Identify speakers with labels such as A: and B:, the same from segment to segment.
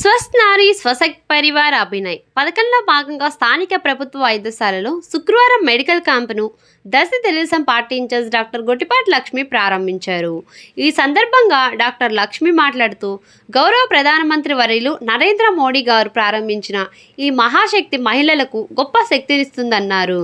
A: స్వస్థ్ నారీ స్వశక్తి పరివార్ అభినయ్. పథకంలో భాగంగా స్థానిక ప్రభుత్వ వైద్యశాలలో శుక్రవారం మెడికల్ క్యాంపును దశ Telugu Desam party incharge doctor Gottipati Lakshmi ప్రారంభించారు. ఈ సందర్భంగా డాక్టర్ లక్ష్మి మాట్లాడుతూ గౌరవ ప్రధానమంత్రి వర్యులు నరేంద్ర మోడీ గారు ప్రారంభించిన ఈ మహాశక్తి మహిళలకు గొప్ప శక్తినిస్తుందన్నారు.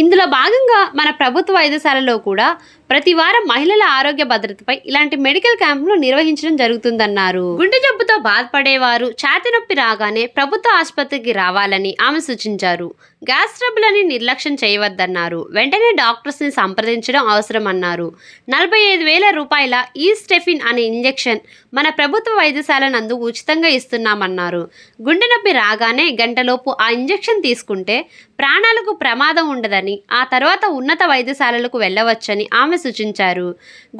A: ఇందులో భాగంగా మన ప్రభుత్వ వైద్యశాలలో కూడా ప్రతి వారం మహిళల ఆరోగ్య భద్రతపై ఇలాంటి మెడికల్ క్యాంపులు నిర్వహించడం జరుగుతుందన్నారు. గుండె జబ్బుతో బాధపడేవారు ఛాతి నొప్పి రాగానే ప్రభుత్వ ఆసుపత్రికి రావాలని ఆమె సూచించారు. గ్యాస్ ట్రబులని నిర్లక్ష్యం చేయవద్దన్నారు. వెంటనే డాక్టర్స్ని సంప్రదించడం అవసరమన్నారు. నలభై ఐదు వేల రూపాయల ఈ స్టెఫిన్ అనే ఇంజెక్షన్ మన ప్రభుత్వ వైద్యశాల నందు ఉచితంగా ఇస్తున్నామన్నారు. గుండె నొప్పి రాగానే గంటలోపు ఆ ఇంజెక్షన్ తీసుకుంటే ప్రాణాలకు ప్రమాదం ఉండదని ఆ తర్వాత ఉన్నత వైద్యశాలలకు వెళ్ళవచ్చని ఆమె సూచించారు.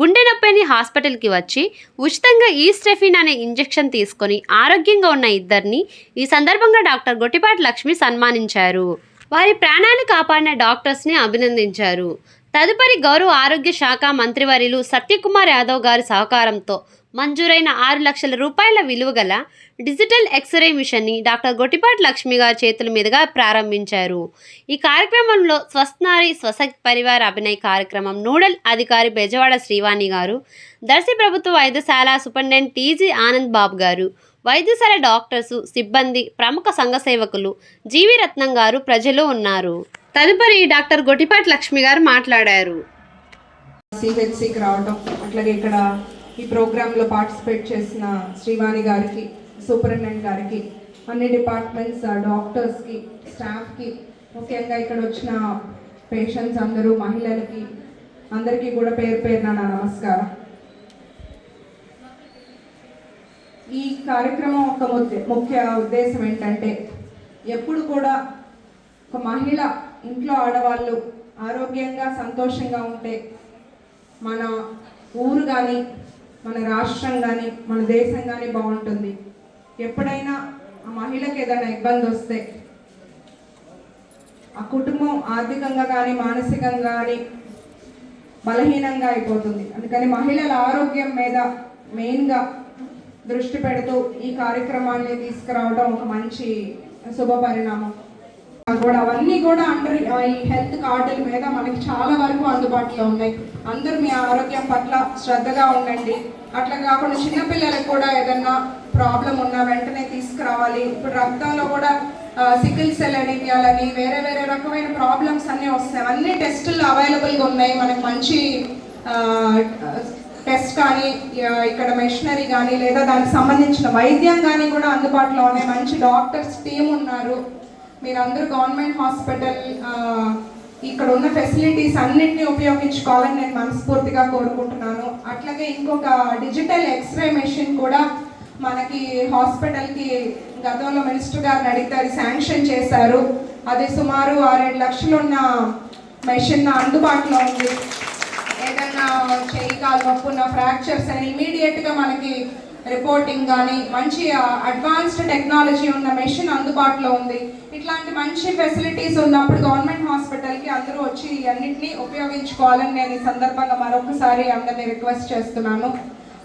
A: గుండె నొప్పిని హాస్పిటల్కి వచ్చి ఉచితంగా ఈస్టెఫిన్ అనే ఇంజెక్షన్ తీసుకొని ఆరోగ్యంగా ఉన్న ఇద్దరిని ఈ సందర్భంగా డాక్టర్ గొట్టిపాటి లక్ష్మి సన్మానించారు. వారి ప్రాణాలు కాపాడిన డాక్టర్స్ని అభినందించారు. తదుపరి గౌరవ ఆరోగ్య శాఖ మంత్రివర్యులు సత్యకుమార్ యాదవ్ గారి సహకారంతో మంజూరైన ఆరు లక్షల రూపాయల విలువ గల డిజిటల్ ఎక్స్రే మిషన్ని డాక్టర్ గొట్టిపాటి లక్ష్మి గారి చేతుల మీదుగా ప్రారంభించారు. ఈ కార్యక్రమంలో స్వస్నారి స్వశక్తి పరివార అభినయ కార్యక్రమం నూడల్ అధికారి బెజవాడ శ్రీవాణి గారు దర్శి ప్రభుత్వ వైద్యశాల సూపరింటెండెంట్ టీజీ ఆనంద్ బాబు గారు వైద్యశాల డాక్టర్సు సిబ్బంది ప్రముఖ సంఘ సేవకులు జీవి రత్నం గారు ప్రజలు ఉన్నారు. తదుపరి డాక్టర్ గొట్టిపాటి లక్ష్మి గారు మాట్లాడారు.
B: సిహెచ్సికి రావడం అట్లాగే ఇక్కడ ఈ ప్రోగ్రాంలో పార్టిసిపేట్ చేసిన శ్రీవాణి గారికి సూపరింటెండెంట్ గారికి అన్ని డిపార్ట్మెంట్స్ డాక్టర్స్కి స్టాఫ్కి ముఖ్యంగా ఇక్కడ వచ్చిన పేషెంట్స్ అందరూ మహిళలకి అందరికీ కూడా పేరు పేరున నా నమస్కారం. ఈ కార్యక్రమం ఒక ముఖ్య ఉద్దేశం ఏంటంటే ఎప్పుడు కూడా ఒక మహిళ ఇంట్లో ఆడవాళ్ళు ఆరోగ్యంగా సంతోషంగా ఉంటే మన ఊరు కానీ మన రాష్ట్రం కానీ మన దేశం కానీ బాగుంటుంది. ఎప్పుడైనా ఆ మహిళకి ఏదైనా ఇబ్బంది వస్తే ఆ కుటుంబం ఆర్థికంగా కానీ మానసికంగా కానీ బలహీనంగా అయిపోతుంది. అందుకని మహిళల ఆరోగ్యం మీద మెయిన్గా దృష్టి పెడుతూ ఈ కార్యక్రమాన్ని తీసుకురావడం ఒక మంచి శుభ పరిణామం. కూడా. అవన్నీ కూడా అండర్ ఈ హెల్త్ కార్డుల మీద మనకి చాలా వరకు అందుబాటులో ఉన్నాయి. అందరూ మీ ఆరోగ్యం పట్ల శ్రద్ధగా ఉండండి. అట్లా కాకుండా చిన్నపిల్లలకు కూడా ఏదన్నా ప్రాబ్లం ఉన్నా వెంటనే తీసుకురావాలి. ఇప్పుడు రక్తంలో కూడా సికిల్ సెల్ అనీమియాలని వేరే వేరే రకమైన ప్రాబ్లమ్స్ అన్నీ వస్తాయి. అన్ని టెస్టులు అవైలబుల్గా ఉన్నాయి. మనకి మంచి టెస్ట్ కానీ ఇక్కడ మెషినరీ కానీ లేదా దానికి సంబంధించిన వైద్యం కానీ కూడా అందుబాటులో ఉన్నాయి. మంచి డాక్టర్స్ టీం ఉన్నారు. మీరందరూ గవర్నమెంట్ హాస్పిటల్ ఇక్కడ ఉన్న ఫెసిలిటీస్ అన్నింటినీ ఉపయోగించుకోవాలని నేను మనస్ఫూర్తిగా కోరుకుంటున్నాను. అట్లాగే ఇంకొక డిజిటల్ ఎక్స్రే మెషిన్ కూడా మనకి హాస్పిటల్కి గతంలో మినిస్టర్ గారిని అడిగితే శాంక్షన్ చేశారు. అది సుమారు ఆరేడు లక్షలు ఉన్న మెషిన్ అందుబాటులో ఉంది. ఏదైనా చేయి కాలు నొప్పున్న ఫ్రాక్చర్స్ అని ఇమీడియట్గా మనకి రిపోర్టింగ్ కానీ మంచి అడ్వాన్స్డ్ టెక్నాలజీ ఉన్న మెషిన్ అందుబాటులో ఉంది. ఇట్లాంటి మంచి ఫెసిలిటీస్ ఉన్నప్పుడు గవర్నమెంట్ హాస్పిటల్కి అందరూ వచ్చి అన్నింటినీ ఉపయోగించుకోవాలని నేను ఈ సందర్భంగా మరొకసారి అందరినీ రిక్వెస్ట్ చేస్తున్నాను.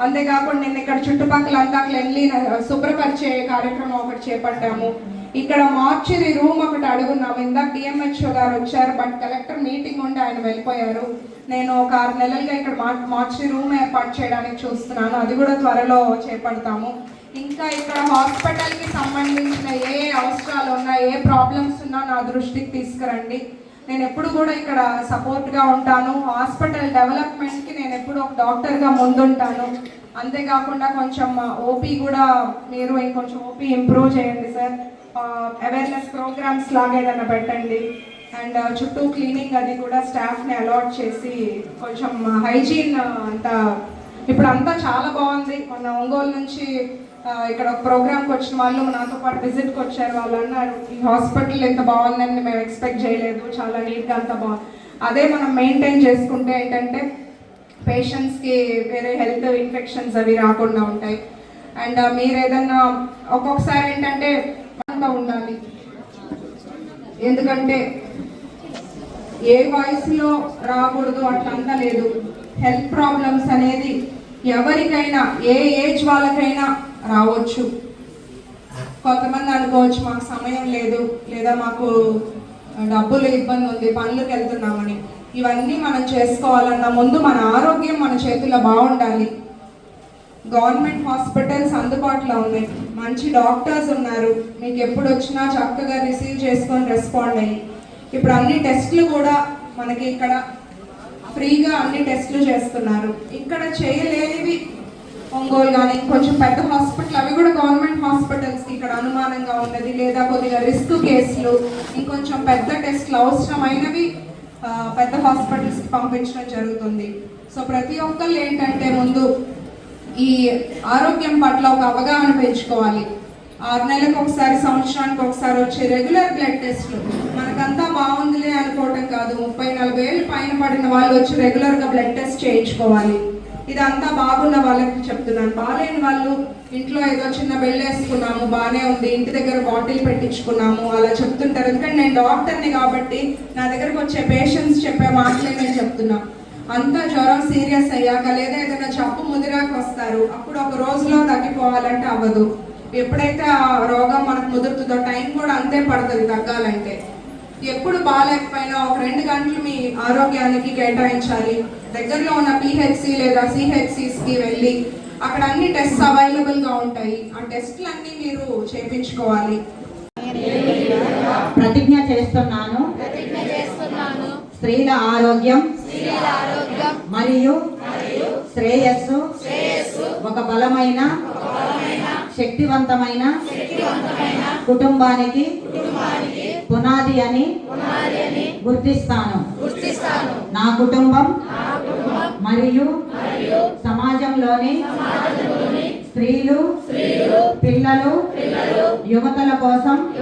B: అంతేకాకుండా నేను ఇక్కడ చుట్టుపక్కల అంతా క్లెన్లీ శుభ్రపరిచే కార్యక్రమం ఒకటి చేపట్టాము. ఇక్కడ మార్చురీ రూమ్ ఒకటి అడుగున్నాము. ఇందాక డిఎంహెచ్ఓ గారు వచ్చారు బట్ కలెక్టర్ మీటింగ్ ఉండి ఆయన వెళ్ళిపోయారు. నేను ఒక ఆరు నెలలుగా ఇక్కడ మా- మార్చి రూమ్ ఏర్పాటు చేయడానికి చూస్తున్నాను. అది కూడా త్వరలో చేపడతాము. ఇంకా ఇక్కడ హాస్పిటల్కి సంబంధించిన ఏ అవసరాలు ఉన్నా ఏ ప్రాబ్లమ్స్ ఉన్నా నా దృష్టికి తీసుకురండి. నేను ఎప్పుడు కూడా ఇక్కడ సపోర్ట్గా ఉంటాను. హాస్పిటల్ డెవలప్మెంట్కి నేను ఎప్పుడు ఒక డాక్టర్గా ముందుంటాను. అంతేకాకుండా కొంచెం ఓపీ కూడా మీరు ఇంకొంచెం ఓపీ ఇంప్రూవ్ చేయండి సార్. అవేర్నెస్ ప్రోగ్రామ్స్ లాగా ఏదైనా పెట్టండి. అండ్ చుట్టూ క్లీనింగ్ అది కూడా స్టాఫ్ని అలాట్ చేసి కొంచెం హైజీన్ అంతా ఇప్పుడు అంతా చాలా బాగుంది. మొన్న ఒంగోలు నుంచి ఇక్కడ ఒక ప్రోగ్రామ్కి వచ్చిన వాళ్ళు నాతో పాటు విజిట్కి వచ్చారు. వాళ్ళు అన్నారు ఈ హాస్పిటల్ ఎంత బాగుందని మేము ఎక్స్పెక్ట్ చేయలేదు. చాలా నీట్గా అంత బాగుంది. అదే మనం మెయింటైన్ చేసుకుంటే ఏంటంటే పేషెంట్స్కి వేరే హెల్త్ ఇన్ఫెక్షన్స్ అవి రాకుండా ఉంటాయి. అండ్ మీరు ఏదన్నా ఒక్కొక్కసారి ఏంటంటే అంతా ఉండాలి. ఎందుకంటే ఏ వయసులో రాకూడదు అట్లంతా లేదు హెల్త్ ప్రాబ్లమ్స్ అనేది ఎవరికైనా ఏ ఏజ్ వాళ్ళకైనా రావచ్చు. కొంతమంది అనుకోవచ్చు మాకు సమయం లేదు లేదా మాకు డబ్బులు ఇబ్బంది ఉంది పనులకు వెళ్తున్నామని. ఇవన్నీ మనం చేసుకోవాలన్నా ముందు మన ఆరోగ్యం మన చేతుల్లో బాగుండాలి. గవర్నమెంట్ హాస్పిటల్స్ అందుబాటులో ఉన్నాయి. మంచి డాక్టర్స్ ఉన్నారు. మీకు ఎప్పుడు వచ్చినా చక్కగా రిసీవ్ చేసుకొని రెస్పాండ్ అయ్యి. ఇప్పుడు అన్ని టెస్ట్లు కూడా మనకి ఇక్కడ ఫ్రీగా అన్ని టెస్ట్లు చేస్తున్నారు. ఇక్కడ చేయలేనివి ఒంగోలు కానీ కొంచెం పెద్ద హాస్పిటల్ అవి కూడా గవర్నమెంట్ హాస్పిటల్స్కి ఇక్కడ అనుమానంగా ఉన్నది. లేదా కొద్దిగా రిస్క్ కేసులు ఇంకొంచెం పెద్ద టెస్ట్లు అవసరమైనవి పెద్ద హాస్పిటల్స్కి పంపించడం జరుగుతుంది. సో ప్రతి ఒక్కళ్ళు ఏంటంటే ముందు ఈ ఆరోగ్యం పట్ల ఒక అవగాహన పెంచుకోవాలి. ఆరు నెలలకు ఒకసారి సంవత్సరానికి ఒకసారి వచ్చే రెగ్యులర్ బ్లడ్ టెస్ట్లు మనకంతా బాగుందిలే అనుకోవటం కాదు. ముప్పై నలభై ఏళ్ళు పైన పడిన వాళ్ళు వచ్చి రెగ్యులర్గా బ్లడ్ టెస్ట్ చేయించుకోవాలి. ఇదంతా బాగున్న వాళ్ళకి చెప్తున్నాను. బాగాలేని వాళ్ళు ఇంట్లో ఏదో చిన్న వెళ్ళేసుకున్నాము బాగానే ఉంది ఇంటి దగ్గర బాటిల్ పెట్టించుకున్నాము అలా చెప్తుంటారు. ఎందుకంటే నేను డాక్టర్ని కాబట్టి నా దగ్గరకు వచ్చే పేషెంట్స్ చెప్పే మాటలే నేను చెప్తున్నాను అంతా జ్వరం సీరియస్ అయ్యాక లేదా ఏదైనా జబ్బు ముదిరాక వస్తారు. అప్పుడు ఒక రోజులో తగ్గిపోవాలంటే అవ్వదు. ఎప్పుడైతే ఆ రోగం మనకు ముదురుతుందో టైం కూడా అంతే పడుతుంది తగ్గాలంటే. ఎప్పుడు బాగాలేకపోయినా ఒక రెండు గంటలు మీ ఆరోగ్యానికి కేటాయించాలి. దగ్గరలో ఉన్న పిహెచ్సి లేదా సిహెచ్సిస్కి వెళ్ళి అక్కడ అన్ని టెస్ట్ అవైలబుల్గా ఉంటాయి. ఆ టెస్ట్లు అన్నీ మీరు చేయించుకోవాలి
C: ప్రతిజ్ఞ చేస్తున్నాను. స్త్రీల ఆరోగ్యం. మరియు శ్రేయస్సు. ఒక బలమైన. శక్తివంతమైన. కుటుంబానికి. పునాది అని గుర్తిస్తాను. నా కుటుంబం మరియు సమాజంలోని స్త్రీలు పిల్లలు యువతల కోసం